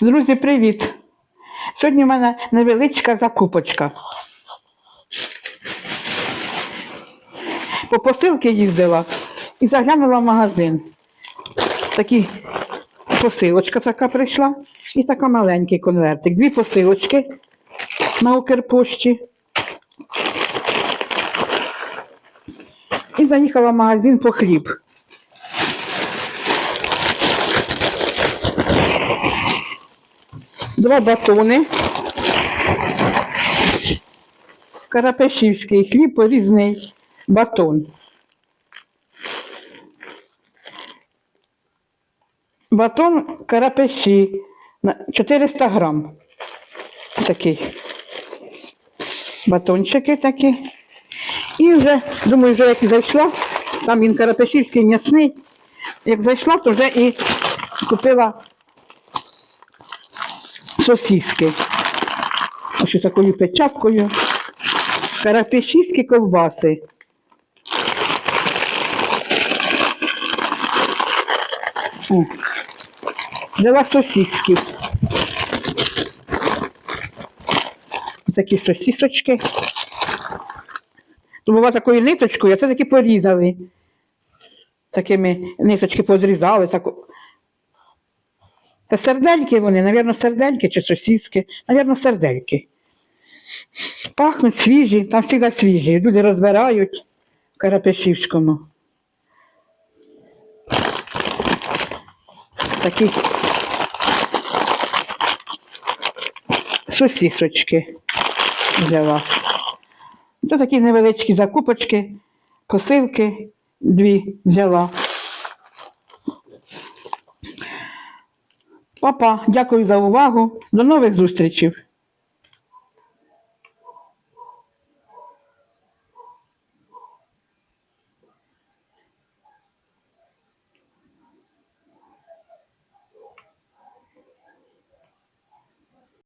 Друзі, привіт! Сьогодні в мене невеличка закупочка. По посилки їздила і заглянула в магазин. Такі посилочка така прийшла і така маленький конвертик. Дві посилочки на Укрпошті. І заїхала в магазин по хліб. Два батони. Карапешівський хліб, порізний батон. Батон карапеші на 400 грам. Такий. Батончики такі. І вже, думаю, вже як зайшла, там він карапешівський м'ясний. Як зайшла, то вже і купила сосиски. Ось такою печаткою. Карапешівські ковбаси. О, Взяла сосиски. Такі сосисочки. Тут була такою ниточкою, а це таки порізали. Такими ниточки позрізали. Так... Та сердельки вони, навірно, сердельки чи сосиски, навірно, сердельки. Пахнуть свіжі, там завжди свіжі. Люди розбирають в Карапешівському. Такі сосисочки взяла. Це такі невеличкі закупочки, посилки дві взяла. Папа, дякую за увагу. До нових зустрічей.